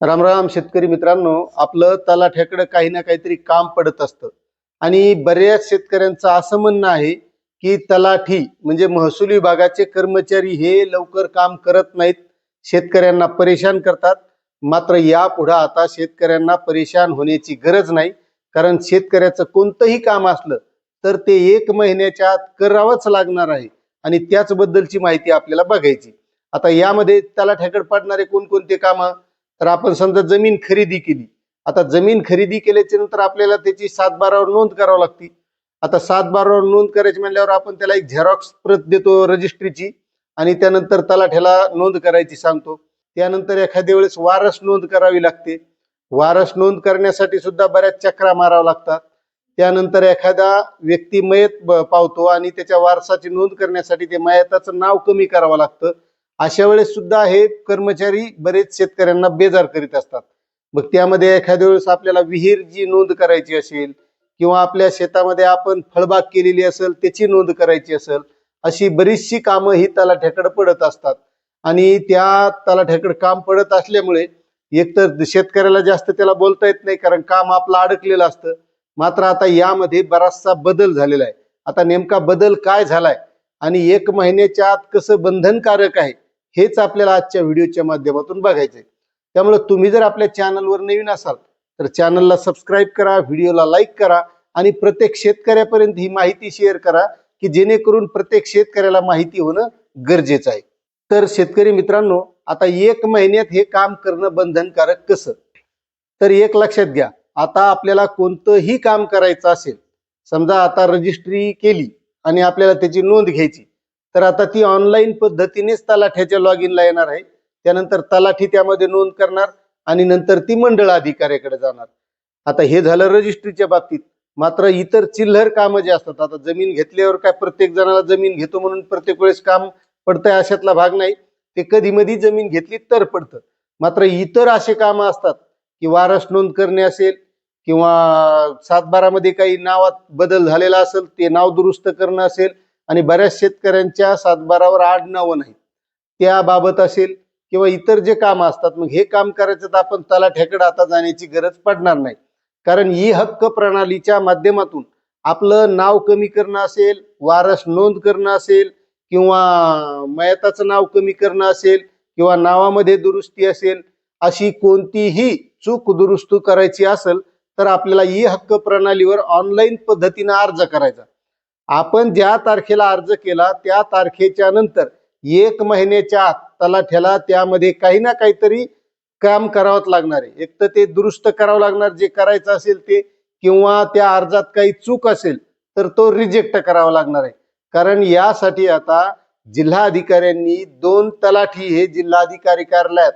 रामराम शेतकरी मित्रांनो आपलं तलाठ्याकडे काही ना काहीतरी काम पडत असतं. आणि बऱ्याच शेतकऱ्यांचं असं म्हणणं आहे की तलाठी म्हणजे महसूल विभागाचे कर्मचारी हे लवकर काम करत नाहीत शेतकऱ्यांना परेशान करतात. मात्र यापुढं आता शेतकऱ्यांना परेशान होण्याची गरज नाही कारण शेतकऱ्याचं कोणतंही काम असलं तर ते एक महिन्याच्या आत करावंच लागणार आहे. आणि त्याचबद्दलची माहिती आपल्याला बघायची. आता यामध्ये तलाठ्याकडे पडणारे कोणकोणते कामं? तर आपण समजा जमीन खरेदी केली. आता जमीन खरेदी केल्याच्यानंतर आपल्याला त्याची सात बारावर नोंद करावी लागते. आता सात बारावर नोंद करायची म्हणल्यावर आपण त्याला एक झेरॉक्स प्रत देतो रजिस्ट्रीची आणि त्यानंतर तलाठ्याला नोंद करायची सांगतो. त्यानंतर एखाद्या वेळेस वारस नोंद करावी लागते. वारस नोंद करण्यासाठी सुद्धा बऱ्याच चक्रा माराव्या लागतात. त्यानंतर एखादा व्यक्ती मयत पावतो आणि त्याच्या वारसाची नोंद करण्यासाठी ते मयताचं नाव कमी करावं लागतं. अशा वेळेस सुद्धा हे कर्मचारी बरेच शेतकऱ्यांना बेजार करीत असतात. मग त्यामध्ये एखाद्या वेळेस आपल्याला विहीर जी नोंद करायची असेल किंवा आपल्या शेतामध्ये आपण फळबाग केलेली असेल त्याची नोंद करायची असेल अशी बरीचशी कामं ही तलाठ्याकडे पडत असतात. आणि त्या तलाठ्याकडे काम पडत असल्यामुळे एकतर शेतकऱ्याला जास्त त्याला बोलता येत नाही कारण काम आपलं अडकलेलं असतं. मात्र आता यामध्ये बराचसा बदल झालेला आहे. आता नेमका बदल काय झालाय? आणि एक महिन्याच्या आत कसं बंधनकारक आहे? हेच आपल्याला आजच्या व्हिडिओच्या माध्यमातून बघायचंय. त्यामुळे तुम्ही जर आपल्या चॅनलवर नवीन असाल तर चॅनलला सबस्क्राईब करा व्हिडिओला लाईक करा आणि प्रत्येक शेतकऱ्यापर्यंत ही माहिती शेअर करा की जेणेकरून प्रत्येक शेतकऱ्याला माहिती होणं गरजेचं आहे. तर शेतकरी मित्रांनो आता एक महिन्यात हे काम करणं बंधनकारक कसं? तर एक लक्षात घ्या आता आपल्याला कोणतंही काम करायचं असेल समजा आता रजिस्ट्री केली आणि आपल्याला त्याची नोंद घ्यायची तर आता ती ऑनलाईन पद्धतीनेच तलाठ्याच्या लॉग इनला येणार आहे. त्यानंतर तलाठी त्यामध्ये नोंद करणार आणि नंतर ती मंडळ अधिकाऱ्याकडे जाणार. आता हे झालं रजिस्ट्रीच्या बाबतीत. मात्र इतर चिल्लर कामं जे असतात आता जमीन घेतल्यावर काय प्रत्येक जणाला जमीन घेतो म्हणून प्रत्येक वेळेस काम पडतंय अशातला भाग नाही. ते कधी मधी जमीन घेतली तर पडतं. मात्र इतर असे कामं असतात की वारस नोंद करणे असेल किंवा सातबारामध्ये काही नावात बदल झालेला असेल ते नाव दुरुस्त करणं असेल आणि बऱ्याच शेतकऱ्यांच्या सातबारावर आडनावं नाही त्याबाबत असेल किंवा इतर जे काम असतात मग हे काम करायचं तर आपण तलाठ्याकडे आता जाण्याची गरज पडणार नाही. कारण ई हक्क प्रणालीच्या माध्यमातून आपलं नाव कमी करणं असेल वारस नोंद करणं असेल किंवा मयताचं नाव कमी करणं असेल किंवा नावामध्ये दुरुस्ती असेल अशी कोणतीही चूक दुरुस्त करायची असेल तर आपल्याला ई हक्क प्रणालीवर ऑनलाईन पद्धतीनं अर्ज करायचा. आपण ज्या तारखेला अर्ज केला त्या तारखेच्या नंतर एक महिन्याच्या आत तलाठ्याला त्यामध्ये काही ना काहीतरी काम करावंच लागणार आहे. एक तर ते दुरुस्त करावं लागणार जे करायचं असेल ते किंवा त्या अर्जात काही चूक असेल तर तो रिजेक्ट करावा लागणार आहे. कारण यासाठी आता जिल्हा अधिकाऱ्यांनी दोन तलाठी हे जिल्हाधिकारी कार्यालयात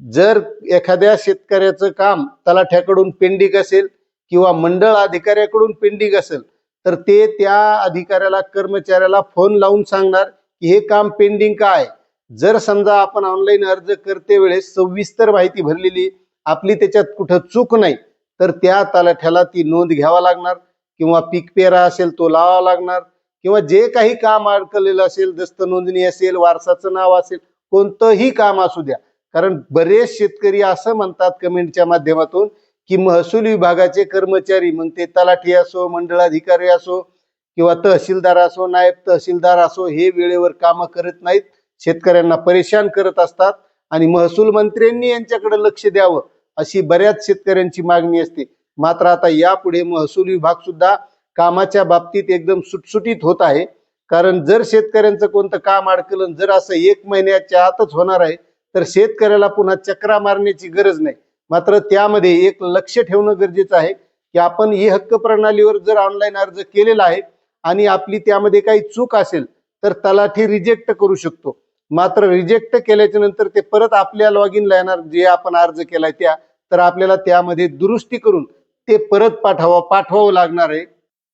जर एखाद्या शेतकऱ्याचं काम तलाठ्याकडून पेंडिंग असेल किंवा मंडळ अधिकाऱ्याकडून पेंडिंग असेल तर ते त्या अधिकाऱ्याला कर्मचाऱ्याला फोन लावून सांगणार की हे काम पेंडिंग काय आहे. जर समजा आपण ऑनलाईन अर्ज करते वेळेस सविस्तर माहिती भरलेली आपली त्याच्यात कुठं चूक नाही तर त्या तलाठ्याला ती नोंद घ्यावा लागणार किंवा पीक पेरा असेल तो लावावा लागणार किंवा जे काही काम अडकलेलं असेल दस्त नोंदणी असेल वारसाचं नाव असेल कोणतंही काम असू द्या. कारण बरेच शेतकरी असं म्हणतात कमेंटच्या माध्यमातून की महसूल विभागाचे कर्मचारी मग ते तलाठी असो मंडळाधिकारी असो किंवा तहसीलदार असो नायब तहसीलदार असो हे वेळेवर कामं करत नाहीत. शेतकऱ्यांना परेशान करत असतात आणि महसूल मंत्र्यांनी यांच्याकडे लक्ष द्यावं अशी बऱ्याच शेतकऱ्यांची मागणी असते. मात्र आता यापुढे महसूल विभाग सुद्धा कामाच्या बाबतीत एकदम सुटसुटीत होत आहे. कारण जर शेतकऱ्यांचं कोणतं काम अडकलं जर असं एक महिन्याच्या आतच होणार आहे तर शेतकऱ्याला पुन्हा चक्रा मारण्याची गरज नाही. मात्र त्यामध्ये एक लक्ष ठेवणं गरजेचं आहे की आपण ई हक्क प्रणालीवर जर ऑनलाईन अर्ज केलेला आहे आणि आपली त्यामध्ये काही चूक असेल तर तलाठी रिजेक्ट करू शकतो. मात्र रिजेक्ट केल्याच्यानंतर ते परत आपल्या लॉग इनला येणार जे आपण अर्ज केलाय त्या तर आपल्याला त्यामध्ये दुरुस्ती करून ते परत पाठवा पाठवावं लागणार आहे.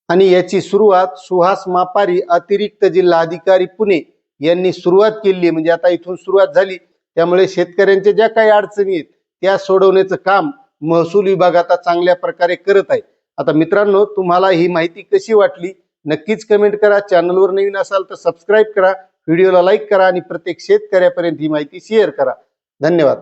आणि याची सुरुवात सुहास मापारी अतिरिक्त जिल्हा अधिकारी पुणे यांनी सुरुवात केली आहे. म्हणजे आता इथून सुरुवात झाली. त्यामुळे शेतकऱ्यांच्या ज्या काही अडचणी आहेत त्या सोडवण्याचं काम महसूल विभाग आता चांगल्या प्रकारे करत आहे. आता मित्रांनो तुम्हाला ही माहिती कशी वाटली? नक्कीच कमेंट करा. चॅनलवर नवीन असाल तर सबस्क्राईब करा. व्हिडिओला लाईक करा आणि प्रत्येक शेतकऱ्यापर्यंत ही माहिती शेअर करा. धन्यवाद.